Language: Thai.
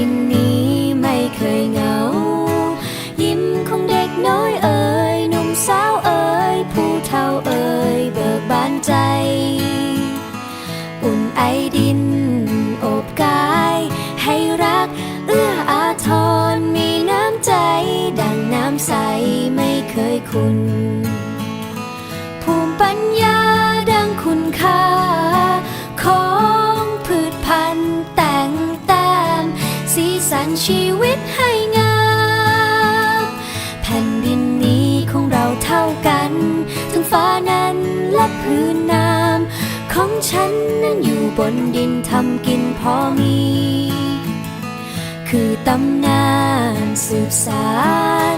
ดินนี้ไม่เคยเหงา ยิ้มของเด็กน้อยเอ่ยหนุ่มสาวเอ่ยผู้เฒ่าเอ่ยเบิกบานใจ อุ่นไอดินอบกาย ให้รักเอื้ออาทรมีน้ำใจ ดังน้ำใสไม่เคยคุณ ภูมิปัญญาดังคุณค่า สีสันชีวิตให้งามแผ่นดินนี้ของเราเท่ากัน ทั้งฟ้านั้นและพื้นน้ำของฉันนั้นอยู่บนดินทำกินพอมี คือตำนานสืบสาน